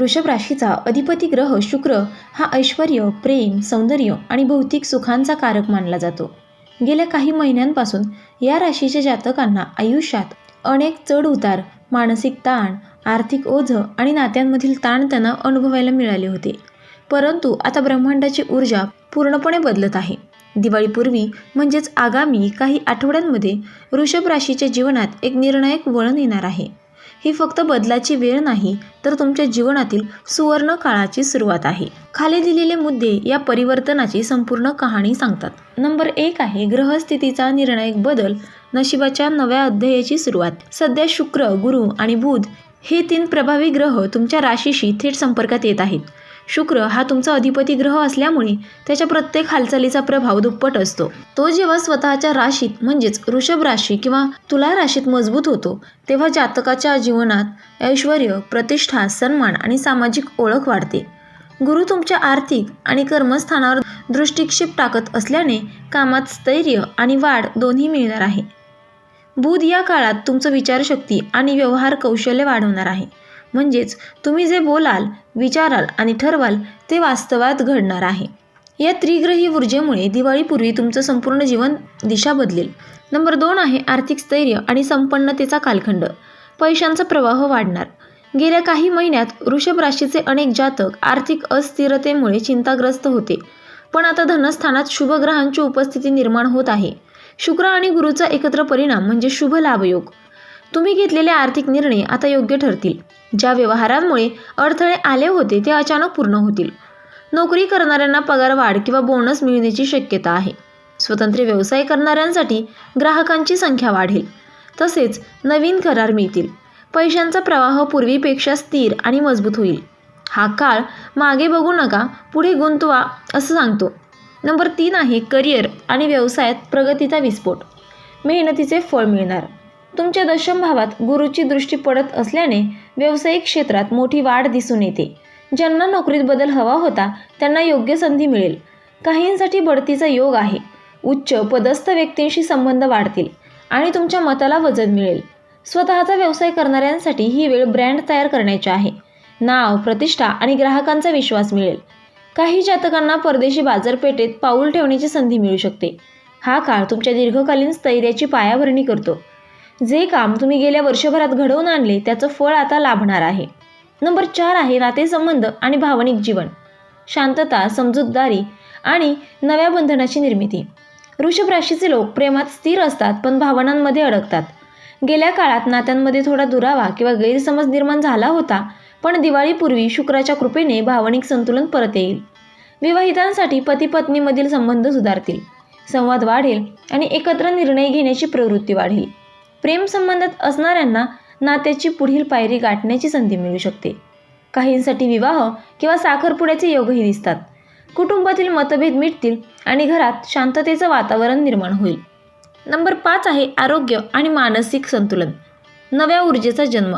वृषभ राशीचा अधिपती ग्रह शुक्र हा ऐश्वर प्रेम सौंदर्य आणि भौतिक सुखांचा कारक मानला जातो. गेल्या काही महिन्यांपासून या राशीच्या जातकांना आयुष्यात अनेक चढ उतार मानसिक ताण आर्थिक ओझं आणि नात्यांमधील ताणतणाव अनुभवायला मिळाले होते. परंतु आता ब्रह्मांडाची ऊर्जा पूर्णपणे बदलत आहे. दिवाळीपूर्वी म्हणजेच आगामी काही आठवड्यांमध्ये वृषभ राशीच्या जीवनात एक निर्णायक वळण येणार आहे. ही फक्त बदलाची वेळ नाही तर तुमच्या जीवनातील सुवर्ण काळाची सुरुवात आहे. खाली दिलेले मुद्दे या परिवर्तनाची संपूर्ण कहाणी सांगतात. नंबर एक आहे ग्रहस्थितीचा निर्णायक बदल नशिबाच्या नव्या अध्यायाची सुरुवात. सध्या शुक्र गुरु आणि बुध हे तीन प्रभावी ग्रह तुमच्या राशीशी थेट संपर्कात येत आहेत. शुक्र हा तुमचा अधिपती ग्रह असल्यामुळे त्याच्या प्रत्येक हालचालीचा प्रभाव दुप्पट असतो. तो जेव्हा स्वतःच्या राशीत म्हणजेच वृषभ राशी किंवा तुला राशीत मजबूत होतो तेव्हा जातकाच्या जीवनात ऐश्वर प्रतिष्ठा सन्मान आणि सामाजिक ओळख वाढते. गुरु तुमच्या आर्थिक आणि कर्मस्थानावर दृष्टिक्षेप टाकत असल्याने कामात स्थैर्य आणि वाढ दोन्ही मिळणार आहे. बुध या काळात तुमचं विचारशक्ती आणि व्यवहार कौशल्य वाढवणार आहे. म्हणजेच तुम्ही जे बोलाल विचाराल आणि ठरवाल ते वास्तवात घडणार आहे. या त्रिग्रही ऊर्जेमुळे दिवाळीपूर्वी तुमचं संपूर्ण जीवन दिशा बदलेल. नंबर दोन आहे आर्थिक स्थैर्य आणि संपन्नतेचा कालखंड. पैशांचा प्रवाह वाढणार. गेल्या काही महिन्यात वृषभ राशीचे अनेक जातक आर्थिक अस्थिरतेमुळे चिंताग्रस्त होते. पण आता धनस्थानात शुभ ग्रहांची उपस्थिती निर्माण होत आहे. शुक्र आणि गुरुचा एकत्र परिणाम म्हणजे शुभ लाभयोग. तुम्ही घेतलेले आर्थिक निर्णय आता योग्य ठरतील. ज्या व्यवहारांमुळे अडथळे आले होते ते अचानक पूर्ण होतील. नोकरी करणाऱ्यांना पगारवाढ किंवा बोनस मिळण्याची शक्यता आहे. स्वतंत्र व्यवसाय करणाऱ्यांसाठी ग्राहकांची संख्या वाढेल. तसेच नवीन करार मिळतील. पैशांचा प्रवाह पूर्वीपेक्षा स्थिर आणि मजबूत होईल. हा काळ मागे बघू नका पुढे गुंतवा असं सांगतो. नंबर तीन आहे करिअर आणि व्यवसायात प्रगतीचा विस्फोट. मेहनतीचे फळ मिळणार. तुमच्या दशम भावात गुरुची दृष्टी पडत असल्याने व्यावसायिक क्षेत्रात मोठी वाढ दिसून येते. ज्यांना नोकरीत बदल हवा होता त्यांना योग्य संधी मिळेल. काहींसाठी बढतीचा योग आहे. उच्च पदस्थ व्यक्तींशी संबंध वाढतील आणि तुमच्या मताला वजन मिळेल. स्वतःचा व्यवसाय करणाऱ्यांसाठी ही वेळ ब्रँड तयार करण्याची आहे. नाव प्रतिष्ठा आणि ग्राहकांचा विश्वास मिळेल. काही जातकांना परदेशी बाजारपेठेत पाऊल ठेवण्याची संधी मिळू शकते. हा काळ तुमच्या दीर्घकालीन स्थैर्याची पायाभरणी करतो. जे काम तुम्ही गेल्या वर्षभरात घडवून आणले त्याचं फळ आता लाभणार आहे. नंबर चार आहे नातेसंबंध आणि भावनिक जीवन. शांतता समजूतदारी आणि नव्या बंधनाची निर्मिती. वृषभ राशीचे लोक प्रेमात स्थिर असतात पण भावनांमध्ये अडकतात. गेल्या काळात नात्यांमध्ये थोडा दुरावा किंवा गैरसमज निर्माण झाला होता पण दिवाळीपूर्वी शुक्राच्या कृपेने भावनिक संतुलन परत येईल. विवाहितांसाठी पती पत्नीमधील संबंध सुधारतील. संवाद वाढेल आणि एकत्र निर्णय घेण्याची प्रवृत्ती वाढेल. प्रेमसंबंधात असणाऱ्यांना नात्याची पुढील पायरी गाठण्याची संधी मिळू शकते. काहींसाठी विवाह किंवा साखरपुड्याचे योगही दिसतात. कुटुंबातील मतभेद मिटतील आणि घरात शांततेचं वातावरण निर्माण होईल. नंबर पाच आहे आरोग्य आणि मानसिक संतुलन. नव्या ऊर्जेचा जन्म.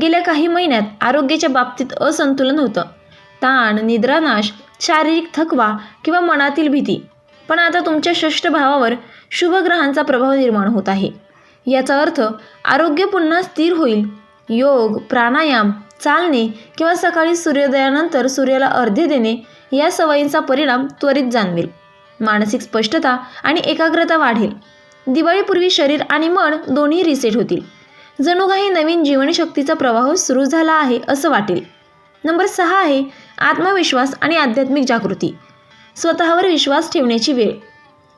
गेल्या काही महिन्यात आरोग्याच्या बाबतीत असंतुलन होतं. ताण निद्रानाश शारीरिक थकवा किंवा मनातील भीती. पण आता तुमच्या षष्ठ भावावर शुभग्रहांचा प्रभाव निर्माण होत आहे. याचा अर्थ आरोग्य पुन्हा स्थिर होईल. योग प्राणायाम चालणे किंवा सकाळी सूर्योदयानंतर सूर्याला अर्धे देणे या सवयींचा परिणाम त्वरित जाणवेल. मानसिक स्पष्टता आणि एकाग्रता वाढेल. दिवाळीपूर्वी शरीर आणि मन दोन्ही रिसेट होतील. जणू काही नवीन जीवनशक्तीचा प्रवाह सुरू झाला आहे असं वाटेल. नंबर सहा आहे आत्मविश्वास आणि आध्यात्मिक जागृती. स्वतःवर विश्वास ठेवण्याची वेळ.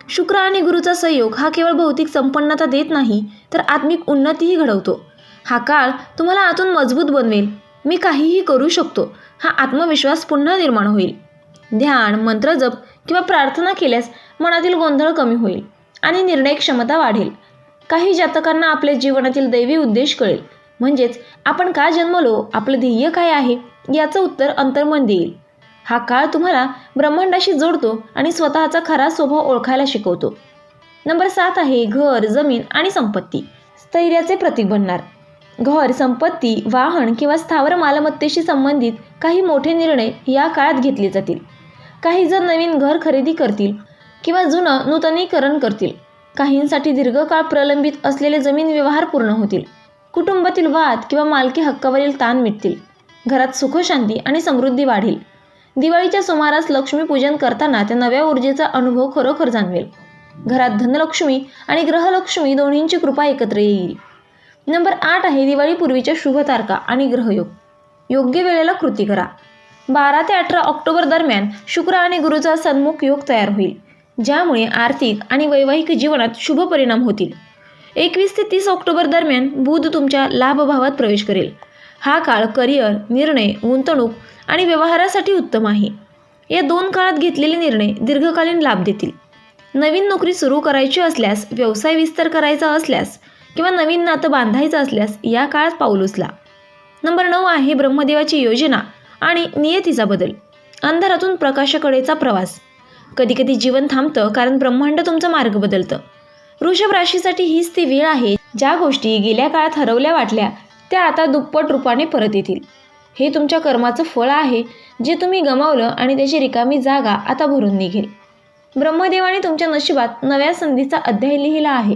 शुक्र आणि गुरुचा सहयोग हा केवळ भौतिक संपन्नता देत नाही तर आत्मिक उन्नतीही घडवतो. हा काळ तुम्हाला आतून मजबूत बनवेल. मी काहीही करू शकतो. हा आत्मविश्वास पुन्हा निर्माण होईल. ध्यान मंत्रजप किंवा प्रार्थना केल्यास मनातील गोंधळ कमी होईल आणि निर्णय क्षमता वाढेल. काही जातकांना आपल्या जीवनातील दैवी उद्देश कळेल. म्हणजेच आपण का जन्मलो आपलं ध्येय काय आहे याचं उत्तर अंतर्मन देईल. हा काळ तुम्हाला ब्रह्मांडाशी जोडतो आणि स्वतःचा खरा स्वभाव ओळखायला शिकवतो. नंबर सात आहे घर जमीन आणि संपत्ती. स्थैर्याचे प्रतीक बनणार. घर संपत्ती वाहन किंवा स्थावर मालमत्तेशी संबंधित काही मोठे निर्णय या काळात घेतले जातील. काही जण नवीन घर खरेदी करतील किंवा जुनं नूतनीकरण करतील काहींसाठी दीर्घकाळ प्रलंबित असलेले जमीन व्यवहार पूर्ण होतील. कुटुंबातील वाद किंवा मालकी हक्कावरील ताण मिटतील. घरात सुखशांती आणि समृद्धी वाढेल. दिवाळीच्या सुमारास लक्ष्मीपूजन करताना त्या नव्या ऊर्जेचा अनुभव खरोखर जाणवेल. घरात धनलक्ष्मी आणि ग्रहलक्ष्मी दोन्हींची कृपा एकत्र येईल. नंबर आठ आहे दिवाळीपूर्वीच्या शुभ तारखा आणि ग्रहयोग. योग्य वेळेला कृती करा. बारा ते अठरा ऑक्टोबर दरम्यान शुक्र आणि गुरुचा सन्मुख योग तयार होईल ज्यामुळे आर्थिक आणि वैवाहिक जीवनात शुभ परिणाम होतील. एकवीस ते तीस ऑक्टोबर दरम्यान बुध तुमच्या लाभभावात प्रवेश करेल. हा काळ करिअर निर्णय गुंतवणूक आणि व्यवहारासाठी उत्तम आहे. या दोन काळात घेतलेले निर्णय दीर्घकालीन लाभ देतील. नवीन नोकरी सुरू करायची असल्यास व्यवसाय विस्तार करायचा असल्यास किंवा नवीन नातं बांधायचं असल्यास या काळात पाऊल उचला. नंबर नऊ आहे ब्रह्मदेवाची योजना आणि नियतीचा बदल. अंधारातून प्रकाशाकडेचा प्रवास. कधीकधी जीवन थांबतं कारण ब्रह्मांड तुमचा मार्ग बदलतं. वृषभ राशीसाठी हीच ती वेळ आहे ज्या गोष्टी गेल्या काळात हरवल्या वाटल्या त्या आता दुप्पट रूपाने परत येतील. हे तुमच्या कर्माचं फळ आहे जे तुम्ही गमावलं आणि त्याची रिकामी जागा आता भरून निघेल. ब्रह्मदेवाने तुमच्या नशिबात नव्या संधीचा अध्याय लिहिला आहे.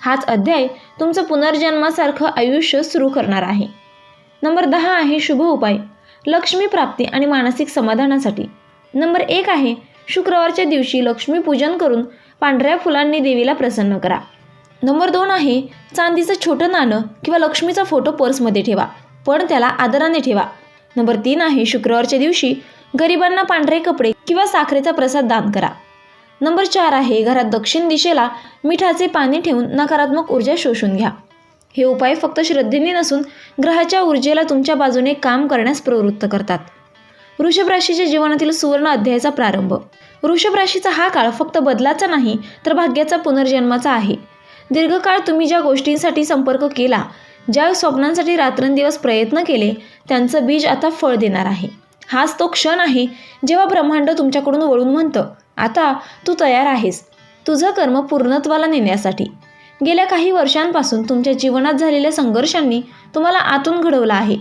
हाच अध्याय तुमचं पुनर्जन्मासारखं आयुष्य सुरू करणार आहे. नंबर दहा आहे शुभ उपाय. लक्ष्मी प्राप्ती आणि मानसिक समाधानासाठी. नंबर एक आहे शुक्रवारच्या दिवशी लक्ष्मीपूजन करून पांढऱ्या फुलांनी देवीला प्रसन्न करा. नंबर दोन आहे चांदीचं छोटं नाणं किंवा लक्ष्मीचा फोटो पर्समध्ये ठेवा पण त्याला आदराने ठेवा. नंबर तीन आहे शुक्रवारच्या दिवशी गरिबांना पांढरे कपडे किंवा साखरेचा प्रसाद दान करा. नंबर चार आहे घरात दक्षिण दिशेला मिठाचे पाणी ठेवून नकारात्मक ऊर्जा शोषून घ्या. हे उपाय फक्त श्रद्धेने नसून ग्रहाच्या ऊर्जेला तुमच्या बाजूने काम करण्यास प्रवृत्त करतात. वृषभ राशीच्या जीवनातील सुवर्ण अध्यायाचा प्रारंभ. वृषभ राशीचा हा काळ फक्त बदलाचा नाही तर भाग्याचा पुनर्जन्माचा आहे. दीर्घकाळ तुम्ही ज्या गोष्टींसाठी संपर्क केला ज्या स्वप्नांसाठी रात्रंदिवस प्रयत्न केले त्यांचं बीज आता फळ देणार आहे. हाच तो क्षण आहे जेव्हा ब्रह्मांड तुमच्याकडून वळून म्हणतं आता तू तयार आहेस. तुझं कर्म पूर्णत्वाला नेण्यासाठी. गेल्या काही वर्षांपासून तुमच्या जीवनात झालेल्या संघर्षांनी तुम्हाला आतून घडवलं आहे.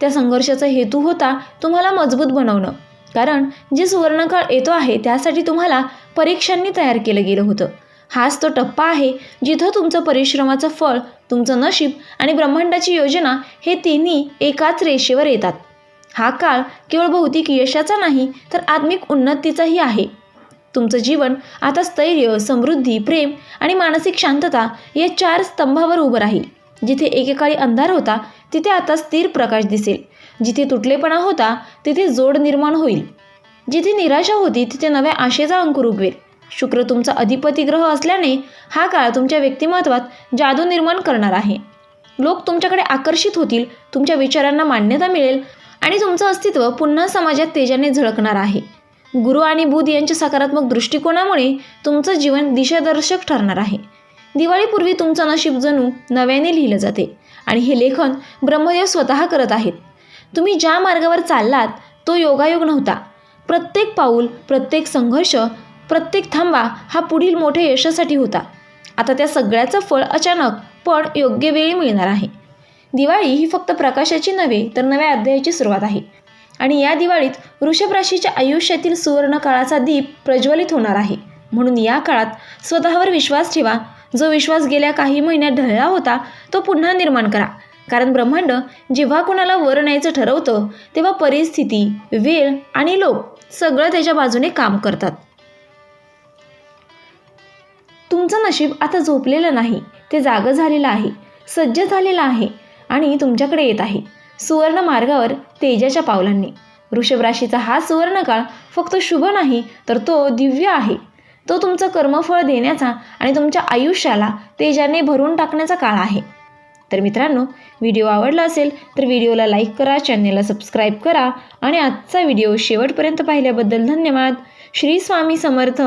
त्या संघर्षाचा हेतू होता तुम्हाला मजबूत बनवणं. कारण जे सुवर्णकाळ येतो आहे त्यासाठी तुम्हाला परीक्षांनी तयार केलं गेलं होतं. हाच तो टप्पा आहे जिथं तुमचं परिश्रमाचं फळ तुमचं नशीब आणि ब्रह्मांडाची योजना हे तिन्ही एकाच रेषेवर येतात. हा काळ केवळ भौतिक यशाचा नाही तर आत्मिक उन्नतीचाही आहे. तुमचं जीवन आता स्थैर्य समृद्धी प्रेम आणि मानसिक शांतता या चार स्तंभावर उभं राहील. जिथे एकेकाळी अंधार होता तिथे आता स्थिर प्रकाश दिसेल. जिथे तुटलेपणा होता तिथे जोड निर्माण होईल. जिथे निराशा होती तिथे नव्या आशेचा अंकुर उगवेल. शुक्र तुमचा अधिपती ग्रह असल्याने हा काळ तुमच्या व्यक्तिमत्वात जादू निर्माण करणार आहे. लोक तुमच्याकडे आकर्षित होतील तुमच्या विचारांना मान्यता मिळेल आणि तुमचं अस्तित्व पुन्हा समाजात तेजाने झळकणार आहे. गुरु आणि बुध यांच्या सकारात्मक दृष्टिकोनामुळे तुमचं जीवन दिशादर्शक ठरणार आहे. दिवाळीपूर्वी तुमचं नशीब जणू नव्याने लिहिलं जाते आणि हे लेखन ब्रह्मदेव स्वतः करत आहेत. तुम्ही ज्या मार्गावर चाललात तो योगायोग नव्हता. प्रत्येक पाऊल प्रत्येक संघर्ष प्रत्येक थांबा हा पुढील मोठ्या यशासाठी होता. आता त्या सगळ्याचं फळ अचानक पण योग्य वेळी मिळणार आहे. दिवाळी ही फक्त प्रकाशाची नव्हे तर नव्या अध्यायाची सुरुवात आहे. आणि या दिवाळीत वृषभ राशीच्या आयुष्यातील सुवर्ण काळाचा दीप प्रज्वलित होणार आहे. म्हणून या काळात स्वतःवर विश्वास ठेवा. जो विश्वास गेल्या काही महिन्यात ढळला होता तो पुन्हा निर्माण करा. कारण ब्रह्मांड जेव्हा कोणाला वर न्यायचं ठरवतं तेव्हा परिस्थिती वेळ आणि लोक सगळं त्याच्या बाजूने काम करतात. तुमचं नशीब आता झोपलेलं नाही. ते जागं झालेलं आहे सज्ज झालेलं आहे आणि तुमच्याकडे येत आहे. सुवर्ण मार्गावर तेजाच्या पावलांनी. वृषभ राशीचा हा सुवर्णकाळ फक्त शुभ नाही तर तो दिव्य आहे. तो तुमचं कर्मफळ देण्याचा आणि तुमच्या आयुष्याला तेजाने भरून टाकण्याचा काळ आहे. तर मित्रांनो व्हिडिओ आवडला असेल तर व्हिडिओला लाईक करा चॅनेलला सबस्क्राईब करा आणि आजचा व्हिडिओ शेवटपर्यंत पाहिल्याबद्दल धन्यवाद. श्री स्वामी समर्थ.